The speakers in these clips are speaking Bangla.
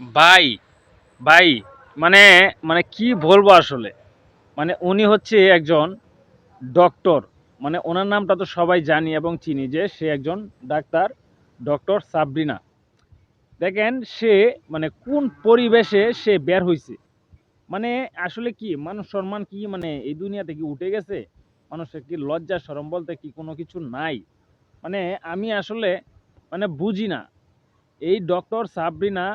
ভাই ভাই মানে মানে কি বলব আসলে? মানে উনি হচ্ছে একজন ডক্টর মানে ওনার নামটা তো সবাই জানি এবং চিনি যে সে একজন ডাক্তার ডক্টর সাবরিনা। দেখেন সে মানে কোন পরিবেশে সে বের হয়েছে মানে আসলে কি, মানুষ সম্মান কি মানে এই দুনিয়াতে কি উঠে গেছে? মানুষের কি লজ্জা সরম বলতে কি কোনো কিছু নাই? মানে আমি আসলে মানে বুঝি না। এই ডক্টর সাবরিনা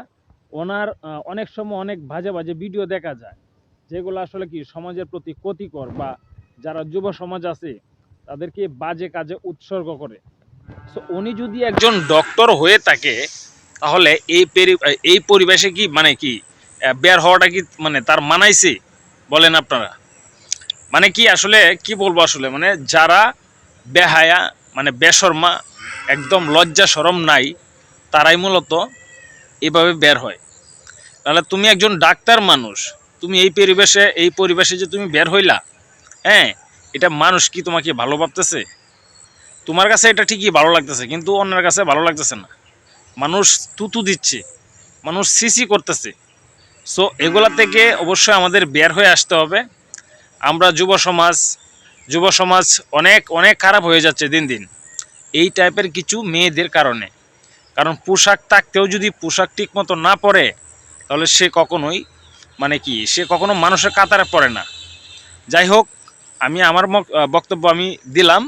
ওনার অনেক সময় অনেক বাজে বাজে ভিডিও দেখা যায়, যেগুলো আসলে কি সমাজের প্রতি ক্ষতিকর বা যারা যুব সমাজ আছে, তাদেরকে বাজে কাজে উৎসর্গ করে। সো উনি যদি একজন ডক্টর হয়ে থাকে, তাহলে এই এই পরিবেশে কি মানে কি বের হওয়াটা কি মানে তার মানাইছে, বলেন আপনারা? মানে কি আসলে, কি বলব আসলে? মানে যারা বেহায়া মানে বেশর্মা, একদম লজ্জা সরম নাই, তারাই মূলত এভাবে বের হয়। তাহলে তুমি একজন ডাক্তার মানুষ, তুমি এই পরিবেশে এই পরিবেশে যে তুমি বের হইলা হ্যাঁ এটা মানুষ কি তোমাকে ভালো ভাবতেছে? তোমার কাছে এটা ঠিকই ভালো লাগতেছে, কিন্তু অন্যের কাছে ভালো লাগতেছে না। মানুষ তুতু দিচ্ছে, মানুষ সিসি করতেছে। সো এগুলা থেকে অবশ্যই আমাদের বের হয়ে আসতে হবে। আমরা যুব সমাজ যুব সমাজ অনেক অনেক খারাপ হয়ে যাচ্ছে দিন দিন। এই টাইপের কিছু মেয়েদের কারণে। কারণ পোশাক থাকতেও যদি পোশাক ঠিক মতো না পরে তাহলে সে কখনোই মানে কি, সে কখনো মানুষের কাতারে পড়ে না। যাই হোক, আমি আমার বক্তব্য আমি দিলাম।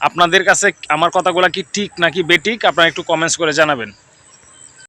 আপনাদের কাছে আমার কথাগুলো কি ঠিক নাকি বেঠিক, আপনারা একটু কমেন্টস করে জানাবেন।